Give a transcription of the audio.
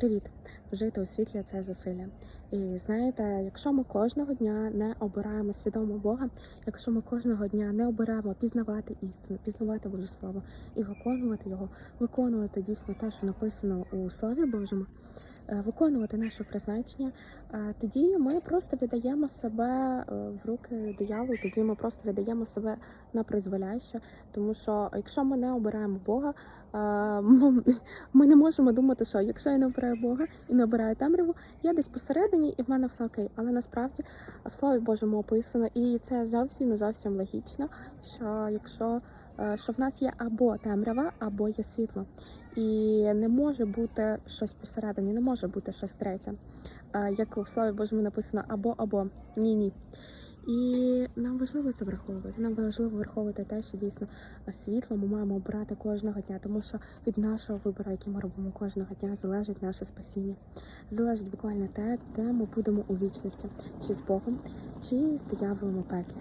Привіт! Жити у світлі це зусилля. І знаєте, якщо ми кожного дня не обираємо свідомо Бога, якщо ми кожного дня не обираємо пізнавати істину, пізнавати Боже Слово і виконувати його, виконувати дійсно те, що написано у Слові Божому, виконувати наше призначення, е, тоді ми просто віддаємо себе е, в руки дияволу, тоді ми просто віддаємо себе на призволяще, тому що якщо ми не обираємо Бога, е, ми не можемо думати, що якщо я не обираю Бога і не обираю темряву, я десь посередині і в мене все окей. Але насправді в Слові Божому описано, і це зовсім зовсім логічно, що якщо е, що в нас є або темрява, або є світло. І не може бути щось посередині, не може бути щось третє. Е, Як в Слові Божому написано або або ні, ні. І нам важливо це враховувати. Нам важливо враховувати те, що дійсно е, світло ми маємо обирати кожного дня, тому що від нашого вибору, який ми робимо кожного дня, залежить наше спасіння. Залежить буквально те, де ми будемо у вічності, чи з Богом, чи з дияволом у пеклі.